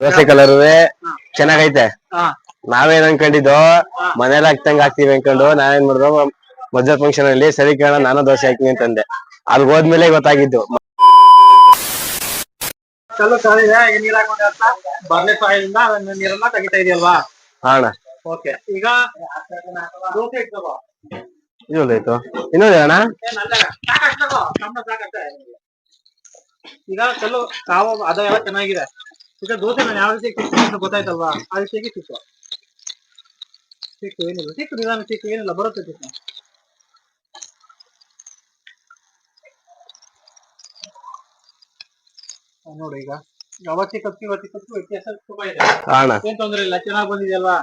Dosa colour ಚೆನ್ನಾಗೈತೆ. ನಾವೇನ್ ಅನ್ಕೊಂಡಿದ್ದು ಮನೇಲಿ ಹಾಕ್ತಂಗ್ ಹಾಕ್ತಿವಿ ಅನ್ಕೊಂಡು ನಾವೇನ್ ಮಾಡಿದ್ರು ಮದುವೆ ಫಂಕ್ಷನ್ ಅಲ್ಲಿ ಸರಿ ಕಾರಣ ನಾನು ದೋಸೆ ಹಾಕ್ತೀನಿ ಅಂತಂದೆ. ಅಲ್ಲಿ ಹೋದ್ಮೇಲೆ ಗೊತ್ತಾಗಿದ್ದು. ಇನ್ನೊಂದು ಅಣ್ಣ. ಈಗ ಕಲ್ಲು ಕಾವು ಅದೆಲ್ಲ ಚೆನ್ನಾಗಿದೆ. ಈಗ ದೋಸೆ ನಾನು ಯಾವ ರೀತಿ ಸಿಕ್ಕು ಅಂತ ಗೊತ್ತಾಯ್ತಲ್ವಾ? ಆ ರೀತಿಯಾಗಿ ಸಿಕ್ಕು ಸಿಕ್ಕು ಏನಿಲ್ಲ. ಸಿಕ್ಕು ನಿಧಾನ ಸಿಕ್ಕು ಏನಿಲ್ಲ. ಬರುತ್ತೆ ಸಿಕ್ಕು ನೋಡಿ ಈಗ. ಅವತ್ತಿ ಕತ್ತಿ ಇವತ್ತಿ ಕತ್ತಿ ವ್ಯತ್ಯಾಸ ತುಂಬಾ ಇದೆ. ಏನ್ ತೊಂದ್ರೆ ಇಲ್ಲ ಚೆನ್ನಾಗ್ ಬಂದಿದೆಯಲ್ವಾ?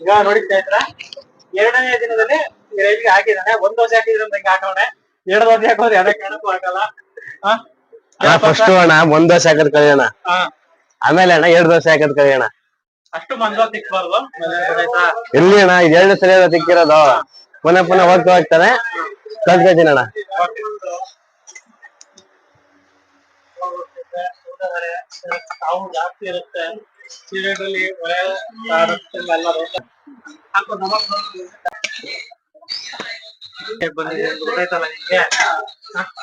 ಈಗ ನೋಡಿ ಸ್ನೇಹಿತರ ಎರಡನೇ ದಿನದಲ್ಲಿ ರೈಲ್ಗೆ ಹಾಕಿದಾನೆ ಒಂದ್ ದೋಸೆ ಹಾಕಿದ್ರೆ ಅಂತ ಹಿಂಗೆ ಹಾಕವನೆ ಎರಡು ದೋಸೆ ಹಾಕೋದ್ರೆ ಎರಡೇ ಕಾರಣಕ್ಕೂ ಹಾಕಲ್ಲ. ಫಸ್ಟ್ ಅಣ್ಣ ಒಂದ್ ದೋಸೆ ಹಾಕದ್ ಕಳಿಯೋಣ ಆ, ಆಮೇಲೆ ಅಣ್ಣ ಎರಡ್ ದೋಸೆ ಹಾಕದ್ ಅಷ್ಟು ತಿಕ್ಬಾರ್ದು. ಗೊತ್ತಾಯ್ತಾ ಎಲ್ಲಿ ಅಣ್ಣ ಇದ್ ಎರಡು ಸರಿ ತಿಕ್ಕಿರೋದು. ಪುನಃ ಪುನಃ ಹೋಗ್ತಾ ಹೋಗ್ತಾನೆ. ಕಲ್ತ್ಕೊತೀನಿ ಅಣ್ಣ. ತಾವು ಜಾಸ್ತಿ ಇರುತ್ತೆ. ಸೀರೆಗಳಲ್ಲಿ ಒಳ್ಳೆ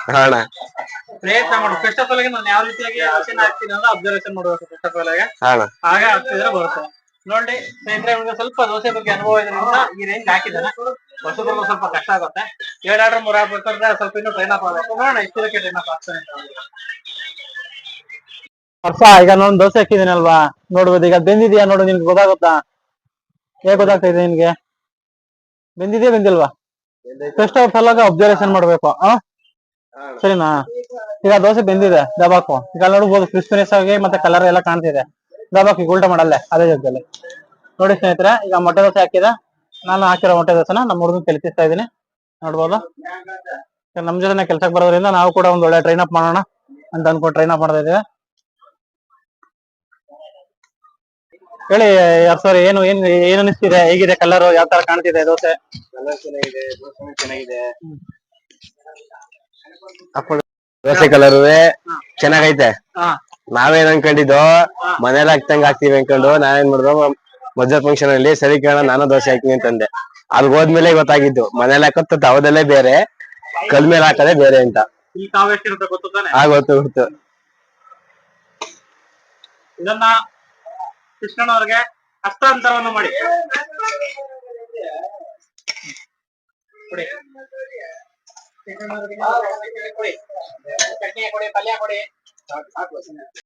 ಅಣ್ಣ ಪ್ರಯತ್ನ ಮಾಡು. ಫಸ್ಟ್ ಆಫ್ ಆಲ್ ನಾನು ಯಾವ ರೀತಿಯಾಗಿ ಯೋಚನೆ ಹಾಕ್ತೀನಿ ಅಂದ್ರೆ ಅಬ್ಸರ್ವೇಷನ್ ಮಾಡಬೇಕು ಫಸ್ಟ್ ಆಫ್ ಆಲ್ ಅಣ್ಣ ಹಾಗೆ ಆಗ್ತಿದ್ರೆ ಬರುತ್ತೆ. ನೋಡಿ ಸ್ನೇಹಿತರೆ ಸ್ವಲ್ಪ ದೋಸೆ ಬಗ್ಗೆ ಅನುಭವ ಇದರಿಂದ ಈ ರೇಂಜ್ ಹಾಕಿದ್ದಾನೆ. ಹೊಸಬ್ರಿಗೂ ಸ್ವಲ್ಪ ಕಷ್ಟ ಆಗುತ್ತೆ. ಎರಡು ಆರ್ಡರ್ ಮೂರ್ ಆಗ್ಬೇಕಾದ್ರೆ ಸ್ವಲ್ಪ ಇನ್ನೂ ಟ್ರೈನ್ ಅಪ್ ಆಗಬೇಕು. ನೋಡೋಣ ಇಷ್ಟಕ್ಕೆ ಟ್ರೈನ್ ಅಪ್ ಆಗ್ತಾನೆ ವರ್ಷ ಈಗ ನಾನು ದೋಸೆ ಹಾಕಿದ್ದೀನಲ್ವಾ ನೋಡ್ಬೋದು ಈಗ ಬೆಂದಿದ್ಯಾ ನೋಡು ನಿನ್ಗೆ ಗೊತ್ತಾಗುತ್ತಾ? ಹೇಗೆ ಗೊತ್ತಾಗ್ತಾ ಇದೆ ನಿನ್ಗೆ? ಬೆಂದಿದ್ಯಾ ಬೆಂದಿಲ್ವಾ? ಫಸ್ಟ್ ಆಫ್ ಆಲ್ ಅಬ್ಸರ್ವೇಷನ್ ಮಾಡ್ಬೇಕು. ಸರಿನಾ? ಈಗ ದೋಸೆ ಬೆಂದಿದೆ, ದಬಾಕು. ಈಗ ನೋಡಬಹುದು ಕ್ರಿಸ್ಪಿನೆಸ್ ಆಗಿ ಮತ್ತೆ ಕಲರ್ ಎಲ್ಲ ಕಾಣ್ತಿದೆ. ದಬಾಕು ಉಲ್ಟಾ ಮಾಡಲ್ಲ, ಅದೇ ಜಾಗದಲ್ಲಿ. ನೋಡಿ ಸ್ನೇಹಿತರೆ, ಈಗ ಮೊಟ್ಟೆ ದೋಸೆ ಹಾಕಿದ. ನಾನು ಹಾಕಿರೋ ಮೊಟ್ಟೆ ದೋಸೆನ ನಮ್ಮ ಹುಡುಗನ್ ಕಲಿಸ್ತಾ ಇದೀನಿ ನೋಡ್ಬೋದು. ನಮ್ ಜೊತೆ ಕೆಲ್ಸಕ್ಕೆ ಬರೋದ್ರಿಂದ ನಾವು ಕೂಡ ಒಂದ್ ಒಳ್ಳೆ ಟ್ರೈನ್ ಅಪ್ ಮಾಡೋಣ ಅಂತ ಅನ್ಕೊಂಡು ಟ್ರೈನ್ ಅಪ್ ಮಾಡ್ತಾ ಇದ್ದೀವಿ. ಹೇಳಿ ಸರ್ ಏನು ಏನ್ ಏನ್ ಅನಿಸ್ತಿದೆ? ಹೇಗಿದೆ ಕಲರ್? ಯಾವ ತರ ಕಾಣ್ತಿದೆ ದೋಸೆ? ಚೆನ್ನಾಗಿದೆ ದೋಸೆ ಚೆನ್ನಾಗಿದೆ. ದೋಸೆ ಕಲರುವೆ ಚೆನ್ನಾಗೈತೆ. ಹಾ. ನಾವೇನ್ ಅನ್ಕೊಂಡಿದ್ದು ಮನೇಲಿ ಹಾಕ್ತಂಗ್ ಹಾಕ್ತಿವಿ ಅನ್ಕೊಂಡು ನಾವೇನ್ ಮಾಡಿದ್ವು ಮದ್ವೆ ಫಂಕ್ಷನ್ ಅಲ್ಲಿ ಸರಿ ಕಾರಣ ನಾನು ದೋಸೆ ಹಾಕ್ತೀನಿ ಅಂತಂದೆ. ಅಲ್ಲಿ ಹೋದ್ಮೇಲೆ ಗೊತ್ತಾಗಿದ್ದು ಮನೇಲಿ ಹಾಕೋದ್ ತವದಲ್ಲೇ ಬೇರೆ ಕಲ್ ಮೇಲೆ ಹಾಕೋದೇ ಬೇರೆ ಅಂತ. ಇಲ್ಲಿ ತಾವ್ ಗೊತ್ತು ತಾನೆ? ಆಗ ಗೊತ್ತು ಗೊತ್ತು. ಇದನ್ನ ಕೃಷ್ಣನವ್ರಿಗೆ ಹಸ್ತಾಂತರವನ್ನು ಮಾಡಿ. ಕೊಡಿ. ಕೃಷ್ಣನವ್ರಿಗೆ ಕೊಡಿ. ಚಟ್ನಿ ಕೊಡಿ ಪಲ್ಯ ಕೊಡಿ.